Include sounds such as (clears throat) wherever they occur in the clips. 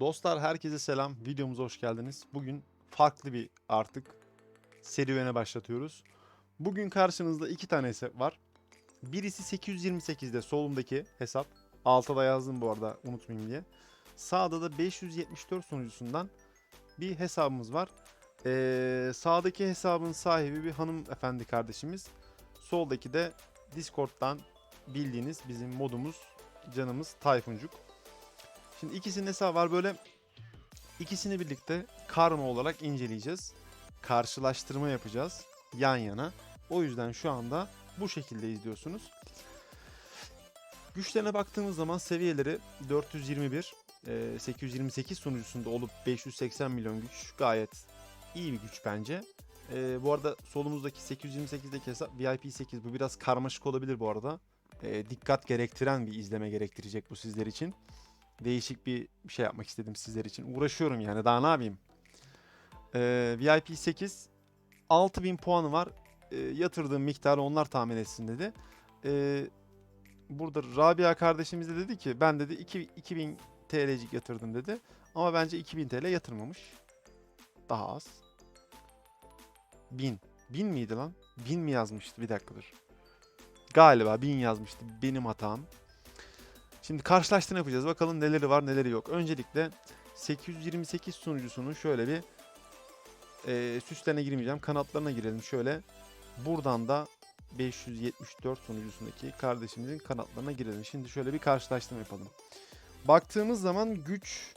Dostlar herkese selam. Videomuza hoş geldiniz. Bugün farklı bir artık serüvene başlatıyoruz. Bugün karşınızda iki tane hesap var. Birisi 828'de solumdaki hesap. Altta da yazdım bu arada unutmayayım diye. Sağda da 574 sunucusundan bir hesabımız var. Ee, sağdaki hesabın sahibi bir hanımefendi kardeşimiz. Soldaki de Discord'dan bildiğiniz bizim modumuz, canımız Tayfuncuk. Şimdi ikisinin hesabı var böyle ikisini birlikte karma olarak inceleyeceğiz. Karşılaştırma yapacağız yan yana. O yüzden şu anda bu şekilde izliyorsunuz. Güçlerine baktığımız zaman seviyeleri 421, e, 828 sunucusunda olup 580 milyon güç gayet iyi bir güç bence. E, bu arada solumuzdaki 828'deki hesap VIP 8 bu biraz karmaşık olabilir bu arada. E, dikkat gerektiren bir izleme gerektirecek bu sizler için değişik bir şey yapmak istedim sizler için. Uğraşıyorum yani daha ne yapayım. Ee, VIP 8 6000 puanı var. Ee, yatırdığım miktarı onlar tahmin etsin dedi. Ee, burada Rabia kardeşimiz de dedi ki ben dedi 2, 2000 TL'cik yatırdım dedi. Ama bence 2000 TL yatırmamış. Daha az. 1000. 1000 miydi lan? 1000 mi yazmıştı? Bir dakikadır. Galiba 1000 yazmıştı. Benim hatam. Şimdi karşılaştırma yapacağız. Bakalım neleri var neleri yok. Öncelikle 828 sunucusunun şöyle bir e, süslerine girmeyeceğim. Kanatlarına girelim şöyle. Buradan da 574 sunucusundaki kardeşimizin kanatlarına girelim. Şimdi şöyle bir karşılaştırma yapalım. Baktığımız zaman güç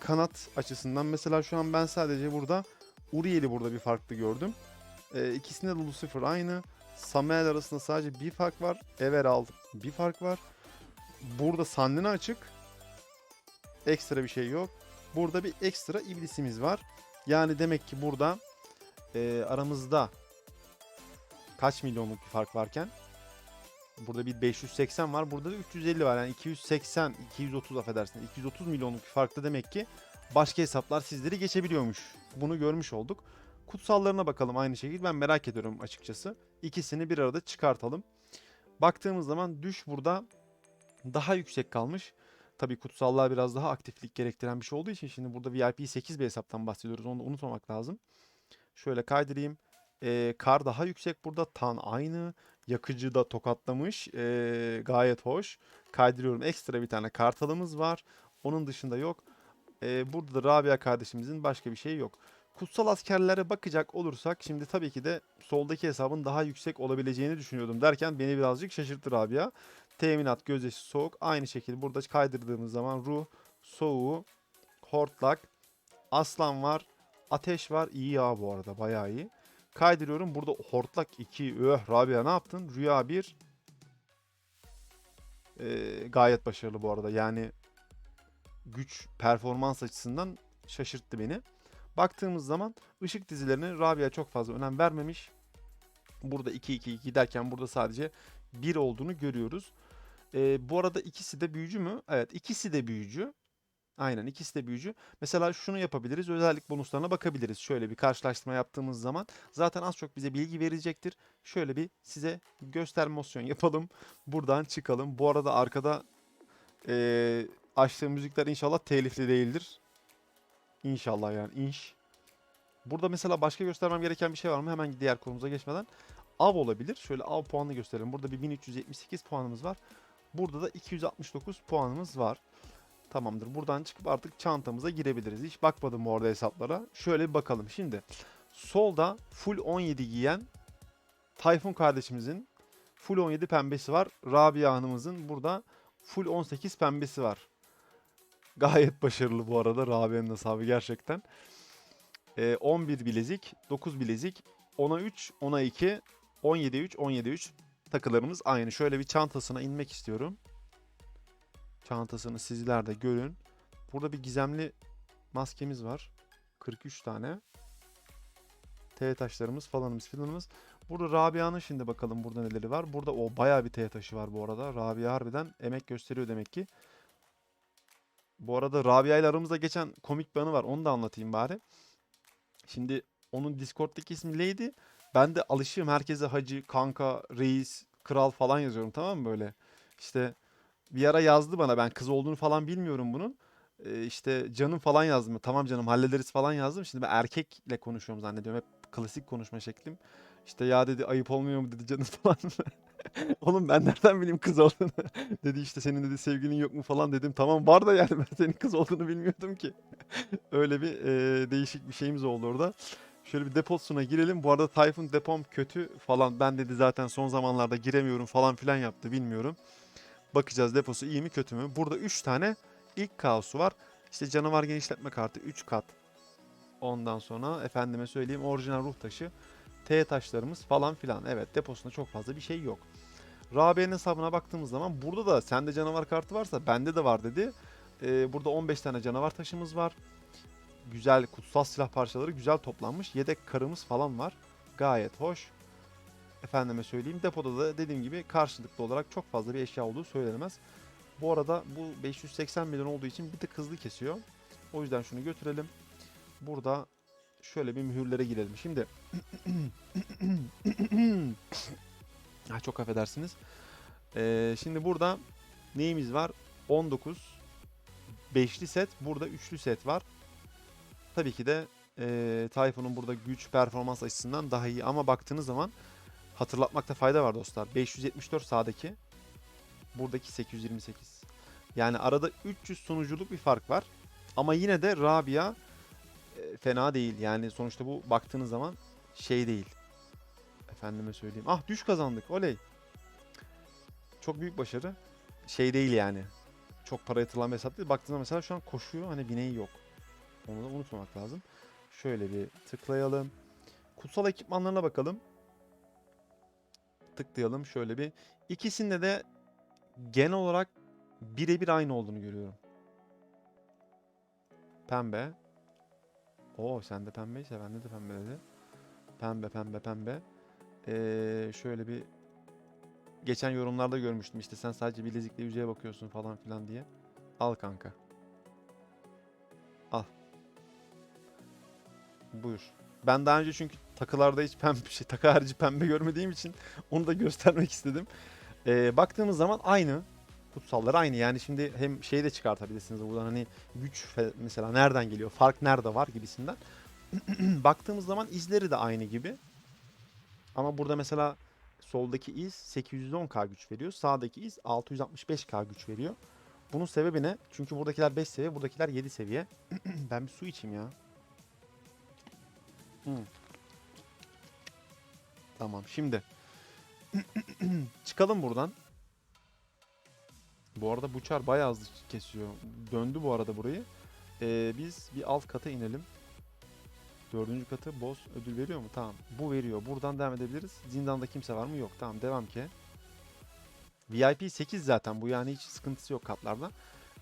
kanat açısından mesela şu an ben sadece burada Uriel'i burada bir farklı gördüm. E, ikisinde de Lucifer aynı. Samuel arasında sadece bir fark var. Everald bir fark var. Burada sandına açık. Ekstra bir şey yok. Burada bir ekstra iblisimiz var. Yani demek ki burada e, aramızda kaç milyonluk bir fark varken burada bir 580 var. Burada da 350 var. Yani 280, 230 affedersin. 230 milyonluk bir farklı demek ki başka hesaplar sizleri geçebiliyormuş. Bunu görmüş olduk. Kutsallarına bakalım aynı şekilde. Ben merak ediyorum açıkçası. İkisini bir arada çıkartalım. Baktığımız zaman düş burada daha yüksek kalmış. Tabii kutsallığa biraz daha aktiflik gerektiren bir şey olduğu için şimdi burada VIP 8 bir hesaptan bahsediyoruz. Onu da unutmamak lazım. Şöyle kaydırayım. Ee, kar daha yüksek burada. Tan aynı. Yakıcı da tokatlamış. Ee, gayet hoş. Kaydırıyorum. Ekstra bir tane kartalımız var. Onun dışında yok. Ee, burada da Rabia kardeşimizin başka bir şeyi yok. Kutsal askerlere bakacak olursak şimdi tabii ki de soldaki hesabın daha yüksek olabileceğini düşünüyordum derken beni birazcık şaşırttı Rabia. Teminat, gözyaşı, soğuk. Aynı şekilde burada kaydırdığımız zaman ruh, soğuğu, hortlak, aslan var, ateş var. İyi ya bu arada bayağı iyi. Kaydırıyorum. Burada hortlak 2. Öh Rabia ne yaptın? Rüya 1. Ee, gayet başarılı bu arada. Yani güç performans açısından şaşırttı beni. Baktığımız zaman ışık dizilerine Rabia çok fazla önem vermemiş. Burada 2-2-2 derken burada sadece 1 olduğunu görüyoruz. Ee, bu arada ikisi de büyücü mü? Evet ikisi de büyücü. Aynen ikisi de büyücü. Mesela şunu yapabiliriz. Özellik bonuslarına bakabiliriz. Şöyle bir karşılaştırma yaptığımız zaman zaten az çok bize bilgi verecektir. Şöyle bir size göstermosyon yapalım. Buradan çıkalım. Bu arada arkada ee, açtığım müzikler inşallah telifli değildir. İnşallah yani inş. Burada mesela başka göstermem gereken bir şey var mı? Hemen diğer konumuza geçmeden. Av olabilir. Şöyle av puanını gösterelim. Burada bir 1378 puanımız var. Burada da 269 puanımız var. Tamamdır. Buradan çıkıp artık çantamıza girebiliriz. Hiç bakmadım bu arada hesaplara. Şöyle bir bakalım. Şimdi solda full 17 giyen Tayfun kardeşimizin full 17 pembesi var. Rabia Hanım'ızın burada full 18 pembesi var. Gayet başarılı bu arada Rabia'nın hesabı gerçekten. Ee, 11 bilezik, 9 bilezik, 10'a 3, 10'a 2, 17'ye 3, 17'ye 3 takılarımız aynı. Şöyle bir çantasına inmek istiyorum. Çantasını sizler de görün. Burada bir gizemli maskemiz var. 43 tane. T taşlarımız falanımız filanımız. Burada Rabia'nın şimdi bakalım burada neleri var. Burada o bayağı bir T taşı var bu arada. Rabia harbiden emek gösteriyor demek ki. Bu arada Rabia ile aramızda geçen komik bir anı var. Onu da anlatayım bari. Şimdi onun Discord'daki ismi Lady. Ben de alışığım herkese hacı, kanka, reis, kral falan yazıyorum tamam mı böyle. İşte bir ara yazdı bana ben kız olduğunu falan bilmiyorum bunun. e, işte canım falan yazdım. Tamam canım hallederiz falan yazdım. Şimdi ben erkekle konuşuyorum zannediyorum. Hep klasik konuşma şeklim. İşte ya dedi ayıp olmuyor mu dedi canım (laughs) falan. Oğlum ben nereden bileyim kız olduğunu. (laughs) dedi işte senin dedi sevgilin yok mu falan dedim. Tamam var da yani ben senin kız olduğunu bilmiyordum ki. (laughs) Öyle bir e, değişik bir şeyimiz oldu orada. Şöyle bir deposuna girelim. Bu arada Tayfun depom kötü falan. Ben dedi zaten son zamanlarda giremiyorum falan filan yaptı bilmiyorum. Bakacağız deposu iyi mi kötü mü? Burada 3 tane ilk kaosu var. İşte canavar genişletme kartı 3 kat. Ondan sonra efendime söyleyeyim orijinal ruh taşı. T taşlarımız falan filan. Evet deposunda çok fazla bir şey yok. Rabia'nın hesabına baktığımız zaman burada da sende canavar kartı varsa bende de var dedi. Ee, burada 15 tane canavar taşımız var. Güzel kutsal silah parçaları güzel toplanmış. Yedek karımız falan var. Gayet hoş. Efendime söyleyeyim depoda da dediğim gibi karşılıklı olarak çok fazla bir eşya olduğu söylenemez. Bu arada bu 580 milyon olduğu için bir tık hızlı kesiyor. O yüzden şunu götürelim. Burada şöyle bir mühürlere girelim. Şimdi ha, (coughs) çok affedersiniz. Ee, şimdi burada neyimiz var? 19 beşli set. Burada üçlü set var. Tabii ki de e, Tayfun'un burada güç performans açısından daha iyi. Ama baktığınız zaman hatırlatmakta fayda var dostlar. 574 sağdaki. Buradaki 828. Yani arada 300 sonuculuk bir fark var. Ama yine de Rabia e, fena değil. Yani sonuçta bu baktığınız zaman şey değil. Efendime söyleyeyim. Ah düş kazandık. Oley. Çok büyük başarı. Şey değil yani. Çok para yatırılan bir hesap değil. Baktığınızda mesela şu an koşuyor. Hani bineği yok. Onu da unutmamak lazım. Şöyle bir tıklayalım. Kutsal ekipmanlarına bakalım. Tıklayalım şöyle bir. İkisinde de genel olarak birebir aynı olduğunu görüyorum. Pembe. Oo sen de pembeyse bende de pembe dedi. Pembe pembe pembe. Ee, şöyle bir geçen yorumlarda görmüştüm işte sen sadece bilezikle yüzeye bakıyorsun falan filan diye. Al kanka. Al. Buyur. Ben daha önce çünkü takılarda hiç pembe (laughs) şey takı harici pembe görmediğim için onu da göstermek istedim. Ee, baktığımız zaman aynı. Kutsallar aynı. Yani şimdi hem şeyi de çıkartabilirsiniz buradan hani güç mesela nereden geliyor, fark nerede var gibisinden. (clears throat) Baktığımız zaman izleri de aynı gibi. Ama burada mesela soldaki iz 810k güç veriyor. Sağdaki iz 665k güç veriyor. Bunun sebebi ne? Çünkü buradakiler 5 seviye, buradakiler 7 seviye. (clears throat) ben bir su içeyim ya. Hmm. Tamam şimdi. (clears throat) Çıkalım buradan. Bu arada bu çar bayağı hızlı kesiyor. Döndü bu arada burayı. Ee, biz bir alt kata inelim. Dördüncü katı boss ödül veriyor mu? Tamam. Bu veriyor. Buradan devam edebiliriz. Zindanda kimse var mı? Yok. Tamam devam ki. VIP 8 zaten bu yani hiç sıkıntısı yok katlarda.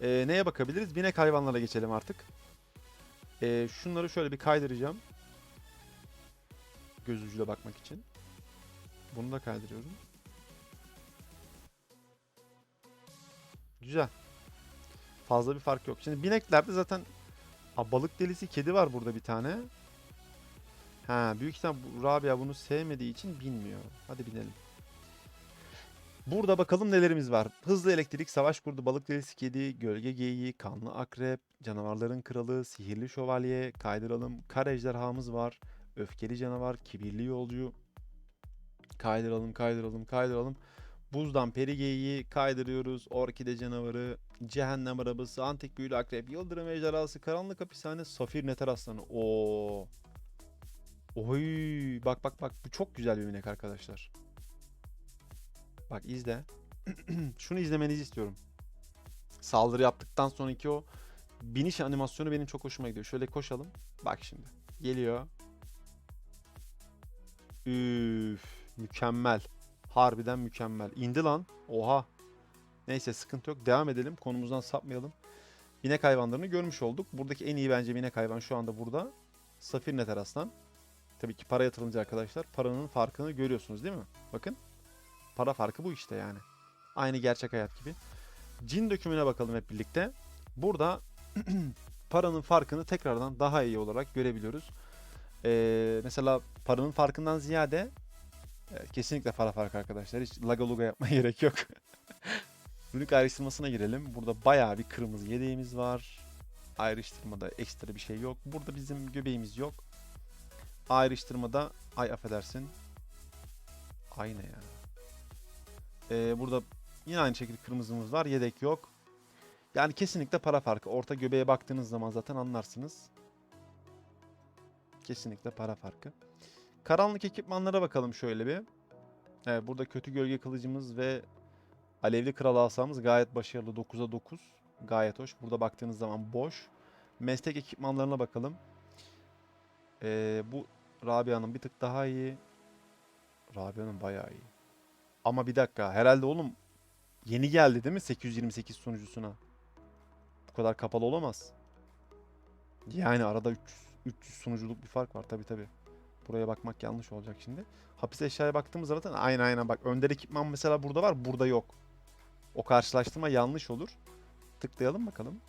Ee, neye bakabiliriz? Binek hayvanlara geçelim artık. Ee, şunları şöyle bir kaydıracağım. Göz ucuyla bakmak için. Bunu da kaydırıyorum. Güzel. Fazla bir fark yok. Şimdi bineklerde zaten Aa, balık delisi kedi var burada bir tane. Ha, büyük ihtimal bu- Rabia bunu sevmediği için bilmiyor. Hadi binelim. Burada bakalım nelerimiz var. Hızlı elektrik, savaş kurdu, balık delisi kedi, gölge geyiği, kanlı akrep, canavarların kralı, sihirli şövalye, kaydıralım, kar ejderhamız var, öfkeli canavar, kibirli yolcu. Kaydıralım, kaydıralım, kaydıralım. Buzdan peri geyiği kaydırıyoruz. Orkide canavarı, cehennem arabası, antik büyülü akrep, yıldırım ejderhası, karanlık hapishane, safir neter aslanı. Oo. Oy, bak bak bak bu çok güzel bir minik arkadaşlar. Bak izle. (clears throat) Şunu izlemenizi istiyorum. Saldırı yaptıktan sonraki o biniş animasyonu benim çok hoşuma gidiyor. Şöyle koşalım. Bak şimdi. Geliyor. Üf, mükemmel. Harbiden mükemmel. İndi lan. Oha. Neyse sıkıntı yok. Devam edelim. Konumuzdan sapmayalım. Binek hayvanlarını görmüş olduk. Buradaki en iyi bence binek hayvan şu anda burada. Safir Neter. Tabii ki para yatırılınca arkadaşlar paranın farkını görüyorsunuz değil mi? Bakın. Para farkı bu işte yani. Aynı gerçek hayat gibi. Cin dökümüne bakalım hep birlikte. Burada (clears throat) paranın farkını tekrardan daha iyi olarak görebiliyoruz. Ee, mesela paranın farkından ziyade e, kesinlikle para farkı arkadaşlar. Hiç laga luga yapmaya (laughs) gerek yok. Runik ayrıştırmasına girelim. Burada bayağı bir kırmızı yedeğimiz var. Ayrıştırmada ekstra bir şey yok. Burada bizim göbeğimiz yok. Ayrıştırmada ay affedersin. Aynı ya. Ee, burada yine aynı şekilde kırmızımız var. Yedek yok. Yani kesinlikle para farkı. Orta göbeğe baktığınız zaman zaten anlarsınız. Kesinlikle para farkı. Karanlık ekipmanlara bakalım şöyle bir. Evet, burada kötü gölge kılıcımız ve alevli kral asamız gayet başarılı. 9'a 9. Gayet hoş. Burada baktığınız zaman boş. Meslek ekipmanlarına bakalım. Ee, bu Rabia'nın bir tık daha iyi. Rabia'nın bayağı iyi. Ama bir dakika. Herhalde oğlum yeni geldi değil mi 828 sunucusuna? Bu kadar kapalı olamaz. Yani arada 300, 300 sunuculuk bir fark var tabi tabi. Buraya bakmak yanlış olacak şimdi. Hapis eşyaya baktığımız zaten aynen aynen bak önder ekipman mesela burada var burada yok. O karşılaştırma yanlış olur. Tıklayalım bakalım.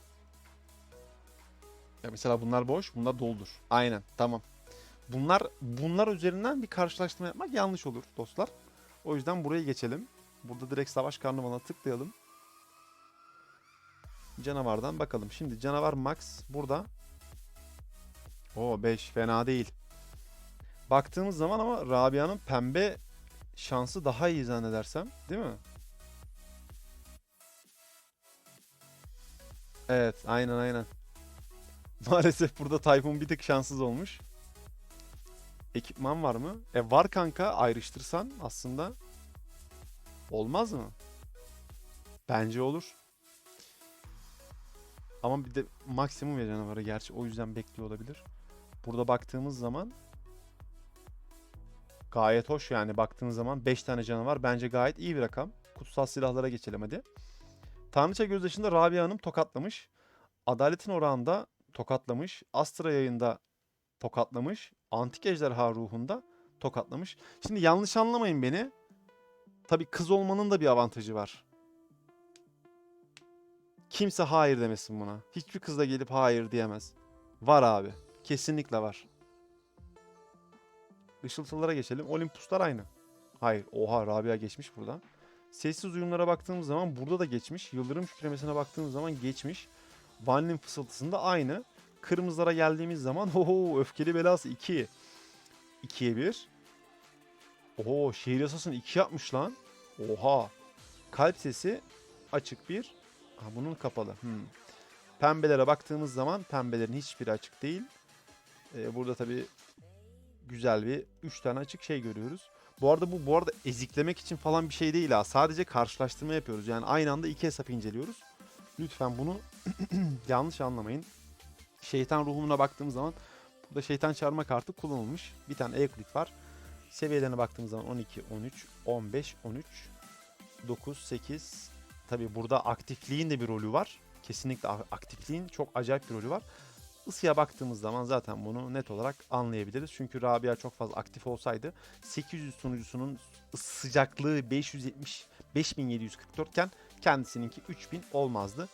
Ya mesela bunlar boş, bunlar doldur. Aynen, tamam. Bunlar bunlar üzerinden bir karşılaştırma yapmak yanlış olur dostlar. O yüzden buraya geçelim. Burada direkt savaş karnavalına tıklayalım. Canavardan bakalım. Şimdi canavar max burada. O 5 fena değil. Baktığımız zaman ama Rabia'nın pembe şansı daha iyi zannedersem. Değil mi? Evet aynen aynen. (laughs) Maalesef burada Tayfun bir tık şanssız olmuş. Ekipman var mı? E var kanka ayrıştırsan aslında. Olmaz mı? Bence olur. Ama bir de maksimum ya canavarı gerçi o yüzden bekliyor olabilir. Burada baktığımız zaman gayet hoş yani baktığınız zaman 5 tane canavar bence gayet iyi bir rakam. Kutsal silahlara geçelim hadi. Tanrıça gözyaşında Rabia Hanım tokatlamış. Adaletin orağında tokatlamış. Astra yayında tokatlamış. Antik ejderha ruhunda tokatlamış. Şimdi yanlış anlamayın beni. Tabii kız olmanın da bir avantajı var. Kimse hayır demesin buna. Hiçbir kız da gelip hayır diyemez. Var abi. Kesinlikle var. Işıltılara geçelim. Olympuslar aynı. Hayır. Oha Rabia geçmiş burada. Sessiz uyumlara baktığımız zaman burada da geçmiş. Yıldırım kükremesine baktığımız zaman geçmiş. Vanillin fısıltısında aynı. Kırmızılara geldiğimiz zaman (laughs) oho öfkeli belası 2. 2'ye 1. Oho şehir yasasını 2 yapmış lan. Oha. Kalp sesi açık bir. Ha bunun kapalı. Hmm. Pembelere baktığımız zaman pembelerin hiçbiri açık değil. Ee, burada tabi güzel bir 3 tane açık şey görüyoruz. Bu arada bu bu arada eziklemek için falan bir şey değil ha. Sadece karşılaştırma yapıyoruz. Yani aynı anda iki hesap inceliyoruz. Lütfen bunu (clears throat) yanlış anlamayın. Şeytan ruhuna baktığımız zaman burada şeytan çağırma kartı kullanılmış. Bir tane Euclid var. Seviyelerine baktığımız zaman 12, 13, 15, 13, 9, 8. Tabi burada aktifliğin de bir rolü var. Kesinlikle aktifliğin çok acayip bir rolü var. Isıya baktığımız zaman zaten bunu net olarak anlayabiliriz. Çünkü Rabia çok fazla aktif olsaydı 800 sunucusunun sıcaklığı 570 5744 iken kendisininki 3000 olmazdı.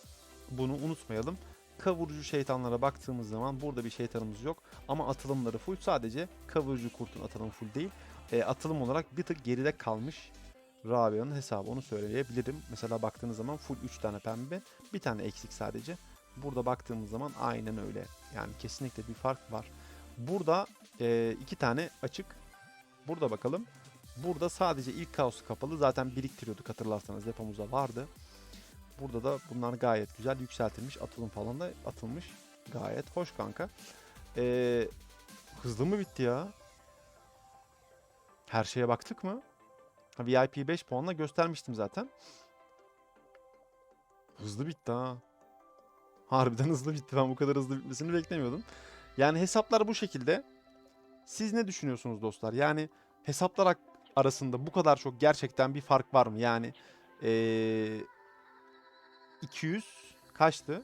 Bunu unutmayalım. Kavurucu şeytanlara baktığımız zaman burada bir şeytanımız yok. Ama atılımları full. Sadece kavurucu kurtun atılımı full değil. E, atılım olarak bir tık geride kalmış Rabia'nın hesabı onu söyleyebilirim. Mesela baktığınız zaman full 3 tane pembe, bir tane eksik sadece. Burada baktığımız zaman aynen öyle. Yani kesinlikle bir fark var. Burada e, iki tane açık. Burada bakalım. Burada sadece ilk kaosu kapalı. Zaten biriktiriyorduk hatırlarsanız depomuzda vardı. Burada da bunlar gayet güzel yükseltilmiş. Atılım falan da atılmış. Gayet hoş kanka. Ee, hızlı mı bitti ya? Her şeye baktık mı? Ha, VIP 5 puanla göstermiştim zaten. Hızlı bitti ha. Harbiden hızlı bitti. Ben bu kadar hızlı bitmesini beklemiyordum. Yani hesaplar bu şekilde. Siz ne düşünüyorsunuz dostlar? Yani hesaplar arasında bu kadar çok gerçekten bir fark var mı? Yani ee, 200 kaçtı?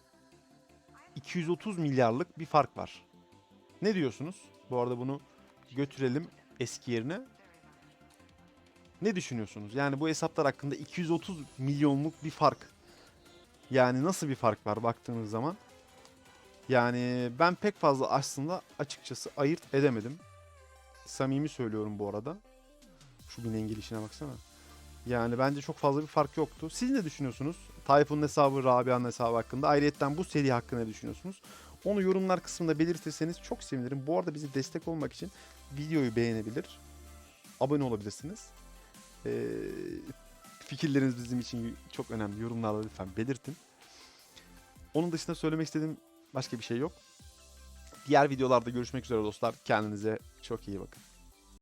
230 milyarlık bir fark var. Ne diyorsunuz? Bu arada bunu götürelim eski yerine. Ne düşünüyorsunuz? Yani bu hesaplar hakkında 230 milyonluk bir fark. Yani nasıl bir fark var baktığınız zaman? Yani ben pek fazla aslında açıkçası ayırt edemedim. Samimi söylüyorum bu arada. Şu binen gelişine baksana. Yani bence çok fazla bir fark yoktu. Siz ne düşünüyorsunuz? Tayfun'un hesabı, Rabia'nın hesabı hakkında. Ayrıca bu seri hakkında ne düşünüyorsunuz? Onu yorumlar kısmında belirtirseniz çok sevinirim. Bu arada bize destek olmak için videoyu beğenebilir, abone olabilirsiniz. Ee, fikirleriniz bizim için çok önemli. Yorumlarda lütfen belirtin. Onun dışında söylemek istediğim başka bir şey yok. Diğer videolarda görüşmek üzere dostlar. Kendinize çok iyi bakın.